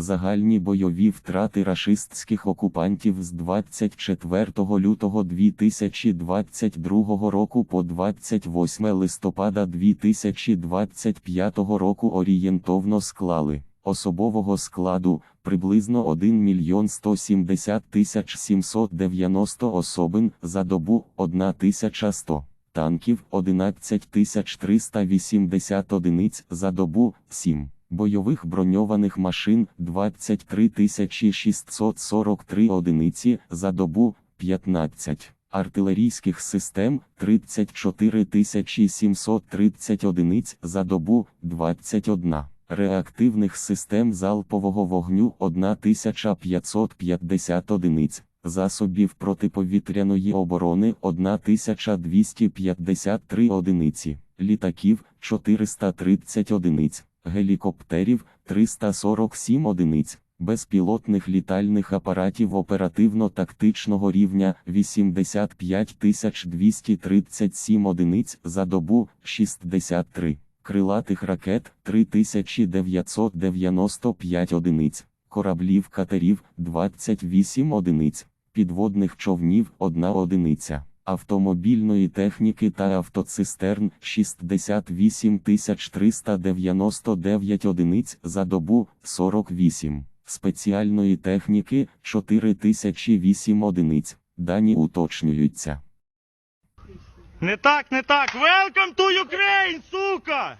Загальні бойові втрати рашистських окупантів з 24 лютого 2022 року по 28 листопада 2025 року орієнтовно склали особового складу приблизно 1 мільйон 170 тисяч 790 особин за добу 1100 танків 11 380 одиниць за добу 7. Бойових броньованих машин 23 643 одиниці за добу 15. Артилерійських систем 34 730 одиниць за добу 21. Реактивних систем залпового вогню 1550 одиниць. Засобів протиповітряної оборони 1253 одиниці, літаків 430 одиниць, гелікоптерів 347 одиниць, безпілотних літальних апаратів оперативно-тактичного рівня 85 237 одиниць за добу 63, крилатих ракет 3995 одиниць, кораблів катерів 28 одиниць, підводних човнів 1 одиниця, автомобільної техніки та автоцистерн 68 399 одиниць за добу 48, спеціальної техніки 4008 одиниць, дані уточнюються. Не так, не так. Welcome to Ukraine, сука!